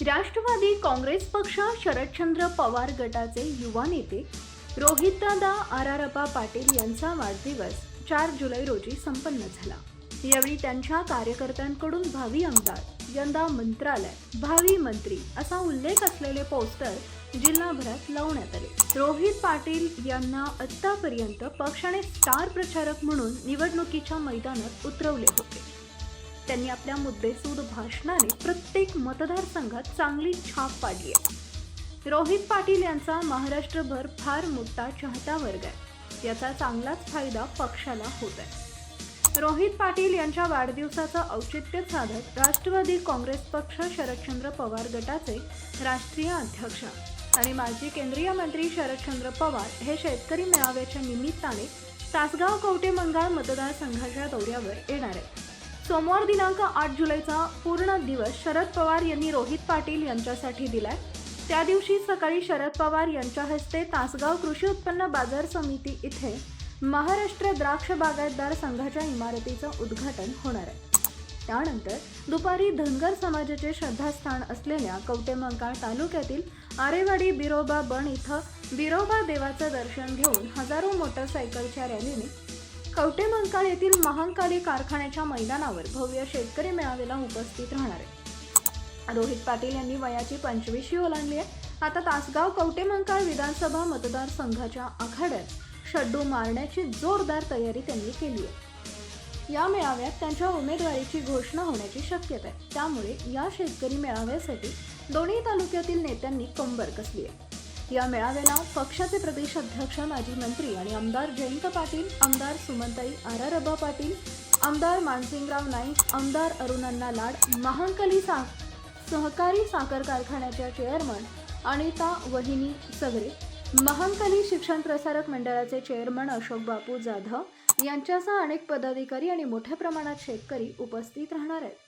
राष्ट्रवादी काँग्रेस पक्ष शरदचंद्र पवार गटाचे युवा नेते रोहितदादा आरारपा पाटील यांचा वाढदिवस चार जुलै रोजी संपन्न झाला. यावेळी त्यांच्या कार्यकर्त्यांकडून भावी आमदार यंदा मंत्रालय भावी मंत्री असा उल्लेख असलेले पोस्टर जिल्हाभरात लावण्यात आले. रोहित पाटील यांना आतापर्यंत पक्षाने स्टार प्रचारक म्हणून निवडणुकीच्या मैदानात उतरवले होते. त्यांनी आपल्या मुद्देसूद भाषणाने प्रत्येक मतदारसंघात चांगली छाप पाडली आहे. रोहित पाटील यांचा महाराष्ट्रभर फार मोठा चाहता वर्ग आहे. याचा चांगलाच फायदा पक्षाला होत आहे. रोहित पाटील यांच्या वाढदिवसाचं औचित्य साधत राष्ट्रवादी काँग्रेस पक्ष शरदचंद्र पवार गटाचे राष्ट्रीय अध्यक्ष आणि माजी केंद्रीय मंत्री शरदचंद्र पवार हे शेतकरी मेळाव्याच्या निमित्ताने तासगाव कवटे मंगाळ मतदारसंघाच्या दौऱ्यावर येणार आहेत. सोमवार दिनांक आठ जुलैचा पूर्ण दिवस शरद पवार यांनी रोहित पाटील यांच्यासाठी दिलाय. त्या दिवशी सकाळी शरद पवार यांच्या हस्ते तासगाव कृषी उत्पन्न बाजार समिती इथे महाराष्ट्र द्राक्ष बागायतदार संघाच्या इमारतीचं उद्घाटन होणार आहे. त्यानंतर दुपारी धनगर समाजाचे श्रद्धास्थान असलेल्या कवटेमंकाळ तालुक्यातील आरेवाडी बिरोबा बन इथं बिरोबा देवाचं दर्शन घेऊन हजारो मोटरसायकलच्या रॅलीने कवटेमंकाळ येथील महांकाली कारखान्याच्या मैदानावर भव्य शेतकरी मेळाव्याला उपस्थित राहणार. आहे रोहित पाटील यांनी वयाची पंचवीसशी ओलांडली आहे. आता तासगाव कवटेमंकाळ विधानसभा मतदारसंघाच्या आखाड्यात शड्डू मारण्याची जोरदार तयारी त्यांनी केली आहे. या मेळाव्यात त्यांच्या उमेदवारीची घोषणा होण्याची शक्यता आहे. त्यामुळे या शेतकरी मेळाव्यासाठी दोन्ही तालुक्यातील नेत्यांनी कंबर कसली आहे. या मेळाव्याला पक्षाचे प्रदेश अध्यक्ष माजी मंत्री आणि आमदार जयंत पाटील आमदार सुमनताई आरारबा पाटील आमदार मानसिंगराव नाईक आमदार अरुणांना लाड महांकली सा सहकारी साखर कारखान्याच्या चेअरमन अनिता वहिनी सगरे महांकली शिक्षण प्रसारक मंडळाचे चेअरमन अशोक बापू जाधव यांच्यासह अनेक पदाधिकारी आणि मोठ्या प्रमाणात शेतकरी उपस्थित राहणार आहेत.